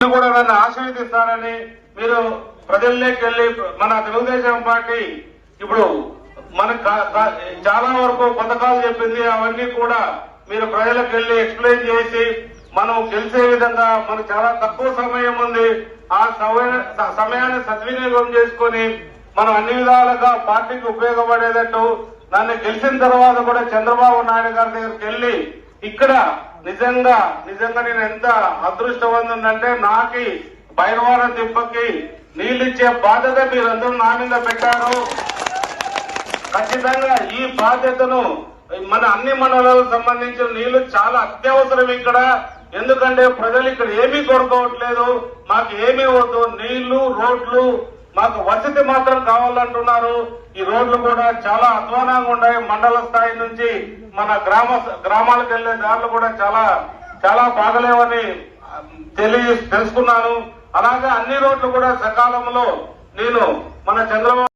మీరు కూడా నన్ను ఆశీర్వదిస్తారని మీరు ప్రజల్లోకి వెళ్ళి మన తెలుగుదేశం పార్టీ ఇప్పుడు మన చాలా వరకు పథకాలు చెప్పింది అవన్నీ కూడా మీరు ప్రజలకు వెళ్ళి ఎక్స్ప్లెయిన్ చేసి మనం గెలిచే విధంగా మనకు చాలా తక్కువ సమయం ఉంది. ఆ సమయ- సమయాన్ని సద్వినియోగం చేసుకొని మనం అన్ని విధాలుగా పార్టీకి ఉపయోగపడేటట్టు నన్ను గెలిచిన తర్వాత కూడా చంద్రబాబు నాయుడు గారి దగ్గరికి వెళ్ళి ఇక్కడ నిజంగా నిజంగా నేను ఎంత అదృష్టవంతుందంటే నాకి భైరవాడ దిబ్బకి నీళ్ళిచ్చే బాధ్యత మీరందరూ నా మీద పెట్టారు. ఖచ్చితంగా ఈ బాధ్యతను మన అన్ని మండలాలకు సంబంధించిన నీళ్ళు చాలా అత్యవసరం ఇక్కడ. ఎందుకంటే ప్రజలు ఇక్కడ ఏమీ కోరుకోవట్లేదు. మాకు ఏమీ వద్దు నీళ్ళు రోడ్లు మాకు వసతి మాత్రం కావాలంటున్నారు. ఈ రోడ్లు కూడా చాలా అధ్వానంగా ఉన్నాయి. మండల స్థాయి నుంచి మన గ్రామ గ్రామాలకు వెళ్ళే దారులు కూడా చాలా చాలా బాగలేవని తెలియ తెలుసుకున్నాను. అలాగే అన్ని రోడ్లు కూడా సకాలంలో నేను మన చంద్రబాబు